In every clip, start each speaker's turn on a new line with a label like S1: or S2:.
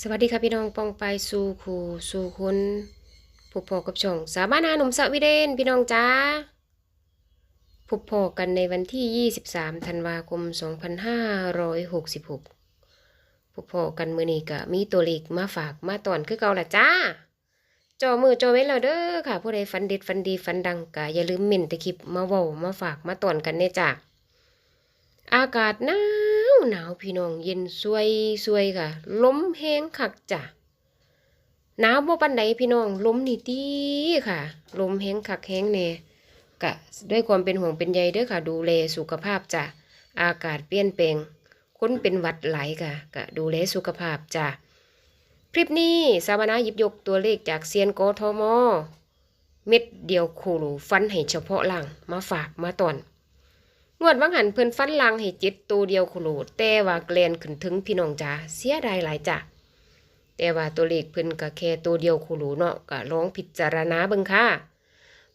S1: สวัสดีค่ะพี่น้องปองไปสู่ครูสู่คนพบพอกับช่องสาบานาหนุ่มสวีเดนพี่น้องจ้าพบพอกันในวันที่ 23 ธันวาคม 2566พบพอกันมือนี้ก็มีตัวเลขมาฝากมาตอนคือเก่าละจ้าจอมือจอเว้นแล้วเด้อค่ะ ผู้ใดฟันเด็ดฟันดีฟันดังก็อย่าลืมเม่นตะคลิปมาเว้ามาฝากมาตอนกันเน่จ้าอากาศหนาว หนาวพี่น้องเย็นสวยสวยค่ะลมแห้งคักจ้ะหนาวบ่ปานใดพี่น้องลมนี่ตีค่ะลมแห้งคักแห้งแน่กะด้วยความเป็นห่วงเป็นใยเด้อค่ะ ดูแลสุขภาพจ้ะอากาศเปลี่ยนแปลงคนเป็นหวัดไหลค่ะกะดูแลสุขภาพจ้ะคลิปนี้สาวนาหยิบยกตัวเลขจากเซียนกทมเม็ดเดียวโคโลฟันให้เฉพาะล่างมาฝากมาตอน งวดวังหันเพิ่นฟันลังให้เจ็ดตัวเดียวโคโลแต่ว่าแกลนขึ้นถึงพี่น้องจ๋าเสียดายหลายจ้ะแต่ว่าตัวเลขเพิ่นก็แค่ตัวเดียวโคโลเนาะก็ลองพิจารณาเบิ่งค่ะ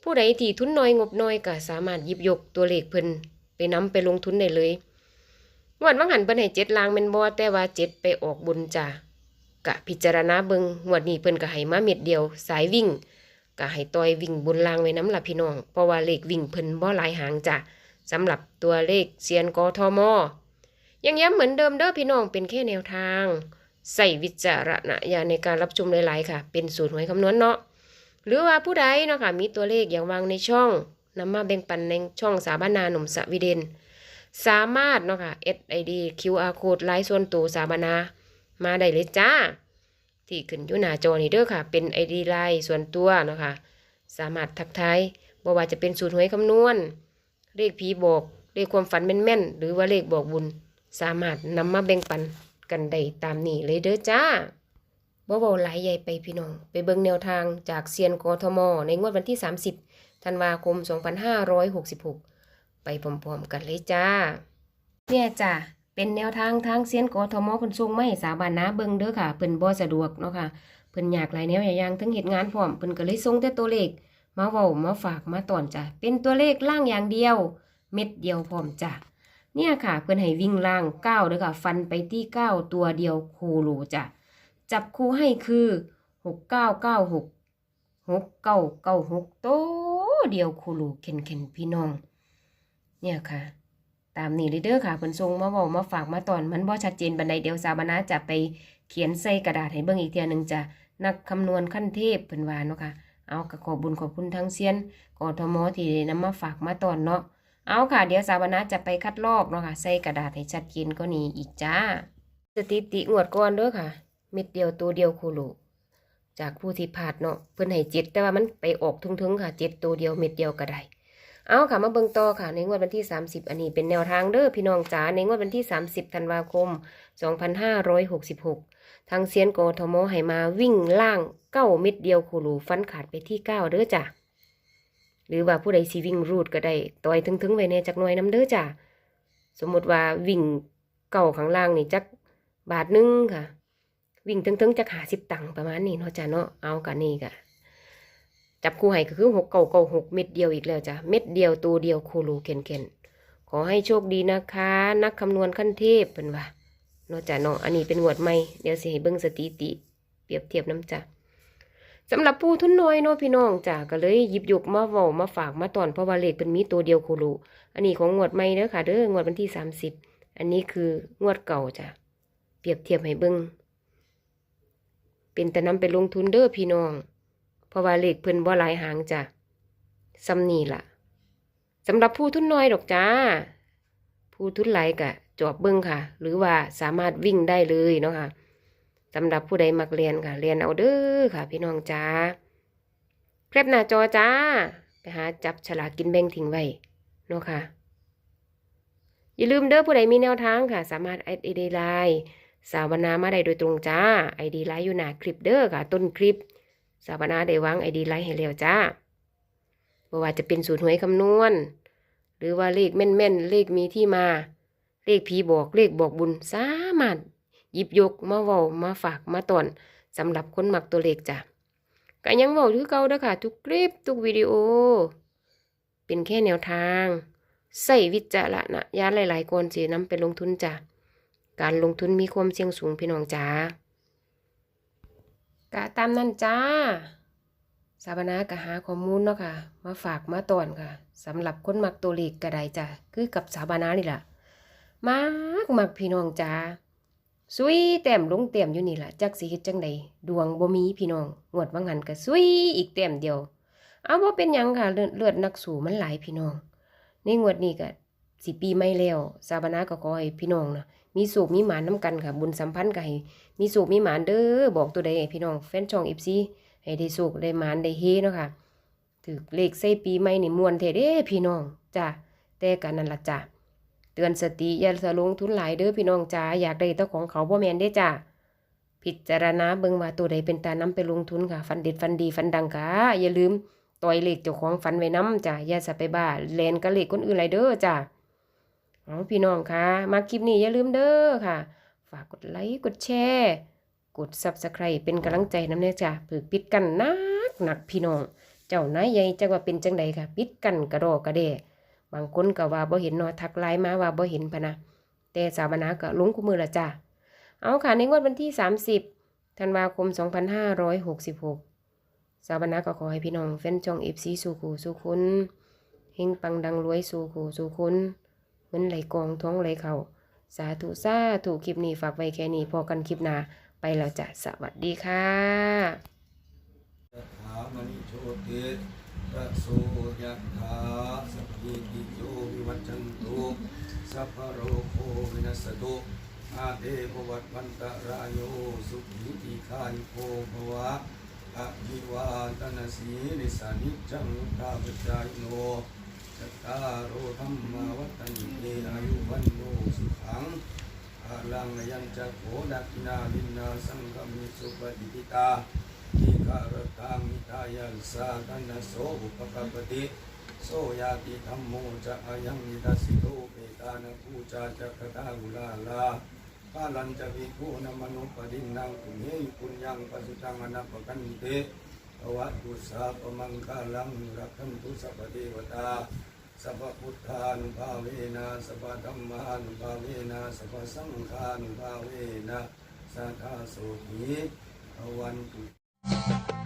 S1: ผู้ใดที่ทุนน้อยงบน้อยก็สามารถหยิบยกตัวเลขเพิ่นไปนำไปลงทุนได้เลยงวดวังหันเพิ่นให้เจ็ดลางแม่นบ่แต่ว่าเจ็ดไปออกบุญจ้ะกะพิจารณาเบิ่งงวดนี้เพิ่นก็ให้มาเม็ดเดียว สายวิ่งก็ให้ต่อยวิ่งบนลางไว้น้ำละพี่น้อง เพราะว่าเลขวิ่งเพิ่นบ่หลายหางจ้ะ สำหรับตัวเลขเซียนกทมยังย้ำเหมือนเดิมเด้อพี่น้องเป็นแค่แนวทางใส่วิจารณญาณในการรับชมหลาย ๆ ค่ะ เป็นสูตรหวยคำนวณเนาะหรือว่าผู้ใดเนาะค่ะมีตัวเลขอย่างวางในช่องนำมาแบ่งปันในช่องสาบานาหนุ่มสวีเดน สามารถเนาะค่ะ SID QR code ไลน์ส่วนตัวสาบานา มาได้เลยจ้า ที่ขึ้นอยู่หน้าจอนี่เด้อค่ะ เป็น ID ไลน์ส่วนตัวเนาะค่ะ สามารถทักทายบ่ว่าจะเป็นสูตรหวยคำนวณ เลขผีบอกเลขความฝันแม่นๆหรือว่าเลขบอกบุญ สามารถนำมาแบ่งปันกันได้ตามนี้เลยเด้อจ้าบ่เว้าหลายใหญ่ไปพี่น้อง ไปเบิ่งแนวทางจากเซียนกทม ในงวดวันที่ 30 ธันวาคม 2566 ไปพร้อมๆกันเลยจ้า เนี่ยจ้ะเป็นแนวทางทางเซียนกทมเพิ่นส่งมาให้สาบานนาเบิ่งเด้อค่ะเพิ่นบ่สะดวกเนาะค่ะเพิ่นอยากหลายแนวหลายอย่างทั้งเฮ็ดงานพร้อมเพิ่นก็เลยส่งแต่ตัวเลข มาเว้ามาฝากมาตอนจ้ะเป็นตัวเลขล่างอย่างเดียว เม็ดเดียวพร้อมจ้ะเนี่ยค่ะ เพิ่อนให้วิ่งล่างเก้าเด้อค่ะ ฟันไปที่เก้าตัวเดียวโคโลจ้ะจับคู่ให้คือหกเก้าเก้าหกหกเก้าเก้าหกโตเดียวโคโลเข็นเข็นพี่น้อง เนี่ยค่ะ ตามนี้เลยเด้อค่ะเพิ่นส่งมาเว้ามาฝากมาตอนมันบ่ชัดเจนบันไดเดียวสาวบนาจะไปเขียนใส่กระดาษให้เบิ่งอีกเทื่อหนึงจ้ะนักคำนวณขั้นเทพเพิ่นว่าเนาะค่ะ เอาก็ขอบุญขอบคุณทั้งเซียนกอทมที่ได้นำมาฝากมาตอนเนาะเอาค่ะ เดี๋ยวสาวนาจะไปคัดลอกเนาะค่ะ ใส่กระดาษให้ชัดเจนก็นี้อีกจ้า สถิติงวดก่อนเด้อค่ะ เม็ดเดียวตัวเดียวโคโลจากผู้ที่พาดเนาะเพิ่นให้เจ็ดแต่ว่ามันไปออกทุ่งๆค่ะเจ็ดตัวเดียวเม็ดเดียวก็ได้เอาค่ะมาเบิ่งต่อค่ะ ในงวดวันที่ 30 อันนี้เป็นแนวทางเด้อพี่น้องจ๋าในงวดวันที่ 30 ธันวาคม 2566 ทางเซียนกทมให้มาวิ่งล่างเก้าเม็ดเดียวโคโลฟันขาดไปที่เก้าเด้อจ้ะหรือว่าผู้ใดสิวิ่งรูดก็ได้ต่อยถึงๆไว้แน่จักหน่อยน้ำเด้อจ้ะสมมติว่าวิ่งเก่าข้างล่างนี่จักบาทหนึงค่ะ วิ่งถึงๆจักหาสิบตังค์ประมาณนี้เนาะจ้ะเนาะเอากันนี่ค่ะจับคู่ให้ก็คือหกเก่าเก่าหกเม็ดเดียวอีกแล้วจ้ะเม็ดเดียวตัวเดียวโคโลเคนเคนขอให้โชคดีนะคะ นักคำนวณขั้นเทพเป็นว่า เนาะจ้ะเนาะอันนี้เป็นงวดใหม่เดี๋ยวสิให้เบิ่งสถิติ เปรียบเทียบน้ำจ้ะสำหรับผู้ทุนน้อยเนาะพี่น้องจ้ะก็เลยหยิบยกมาเว้ามาฝากมาตอนเพราะว่าเลขเป็นมีตัวเดียวโคโลอันนี้ของงวดใหม่เด้อค่ะ เด้องวดวันที่สามสิบอันนี้คืองวดเก่าจ้ะเปรียบเทียบให้เบิ่งเป็นแต่นำไปลงทุนเด้อพี่น้อง เพราะว่าเลขเพิ่นบ่หลายหางจ้ะซ้ำนี่ล่ะสำหรับผู้ทุนน้อยดอกจ้า ผู้ทุนหลายกะ จอบเบิ่งค่ะ หรือว่าสามารถวิ่งได้เลยเนาะค่ะสำหรับผู้ใดมักเรียนค่ะ เรียนเอาเด้อค่ะ พี่น้องจ้าแคปหน้าจอจ้า ไปหาจับฉลากกินแบ่งทิ้งไว้เนาะค่ะ อย่าลืมเด้อผู้ใดมีแนวทางค่ะ สามารถแอดไอดีไลน์สาวนามาได้โดยตรงจ้าไอดีไลน์อยู่หน้าคลิปเด้อค่ะ ต้นคลิป สาวนาได้วางไอดีไลน์ให้แล้วจ้าบ่ว่าจะเป็นสูตรหวยคำนวณ หรือว่าเลขแม่นๆ เลขมีที่มา เลขผีบอกเลขบอกบุญสามารถหยิบยกมาเว้ามาฝากมาตอนสำหรับคนหมักตัวเลขจ้ะก็ยังเว้าคือเก่าเด้อค่ะ ทุกคลิปทุกวิดีโอ เป็นแค่แนวทางใส่วิจารณญาณหลายๆคนสินำไปลงทุนจ้ะการลงทุนมีความเสี่ยงสูงพี่น้องจ๋ากะตามนั้นจ้าสาบานากะหาข้อมูลเนาะค่ะ มาฝากมาตอนค่ะสำหรับคนมักตัวเลขกระไดจ้ะคือกับสาบานานี่แหละ มากมักพี่น้องจ้าซุยแต้มลงแต้มอยู่นี่ล่ะจักสิเฮ็ดจังใดดวงบ่มีพี่น้องงวดว่างหันก็ซุยอีกแต้มเดียว เอาบ่เป็นหยังค่ะเลือดเลือดนักสู้มันหลายพี่น้อง ในงวดนี้ก็สิปีใหม่แล้วสาบานาก็ขอให้พี่น้องนะมีสุขมีหมานนํกันค่ะ บุญสัมพันธ์ก็ให้มีสุขมีหมานเด้อบอกตัวใดพี่น้องแฟนช่อง FC ให้ได้สุขได้หมานได้เฮเนาะค่ะถือเลขใส่ปีใหม่นี่มวนแท้เด้พี่น้องจ้ะแต่กันนั่นละจ้ะ เตือนสติอย่าสะลงทุนหลายเด้อพี่น้องจ๋าอยากได้เจ้าของเขาบ่แมนเด้จ้าพิจารณาเบิ่งว่าตัวใดเป็นตานำไปลงทุนค่ะฟันเด็ดฟันดีฟันดังค่ะอย่าลืมต่อยเหลขเจ้าของฟันไว้นํจ้าอย่าสะไปบ้าแลนกับเลขคนอื่นหลายเด้อจ้าเอาพี่น้องค่ะมาคลิปนี้อย่าลืมเด้อค่ะ ฝากกดไลค์กดแชร์กด Subscribe เป็นกำลังใจน้ำแน่จ้าฝึกปิดกันหนักหนักพี่น้อง เจ้านายใหญ่จักว่าเป็นจังใดค่ะ ปิดกันกระโดกระเด บางคนก็ว่าบ่เห็นเนาะทักไลน์มาว่าบ่เห็นพะนะแต่สาบานาก็ลงกูมือละจ้าเอาค่ะในงวดวันที่ 30ธันวาคม 2566 สาบานาก็ขอให้พี่น้องแฟนช่อง FC สู่ขู่สู่คุณเฮงปังดังรวยสู่ขู่สู่คุณเงินไหลกองท้องไหลเข้าสาธุสาธุคลิปนี้ฝากไว้แค่นี้พอกันคลิปหน้าไปแล้วจ้ะสวัสดีค่ะ
S2: โชติระโสยะถาสัพพิติโยวิวัจจันตุสัพพะโรโควินัสสตุอาเทภวัตวันตรายโยสุขีติคานิโกภวะอะภิวาตนาสีนิสานิจังตาปจายโนจัตารโธรรมาวัฏันเตอายุวันโนสุขังอาลังยัญจะโขดักนาลินนาสังกมิสุปฏิปิตาทีคารตังมิายัสสากันโสอุปกปปติโสยาติธรรมโมจะอายังนิทัสสิโตเปตานะภูจาจักตาอุลาลาปาลันจะวิภูนมนุปดินังปุเยปุญญังปสุตังอนัปปกันเตภวะตุสาปมังคาลังรักขันตุสัพเทวตาสัพพุทธานุภาเวนะสัพพธรรมานุภาเวนะสัพพสังฆานุภาเวนะสัทธาโสหิภวันตุ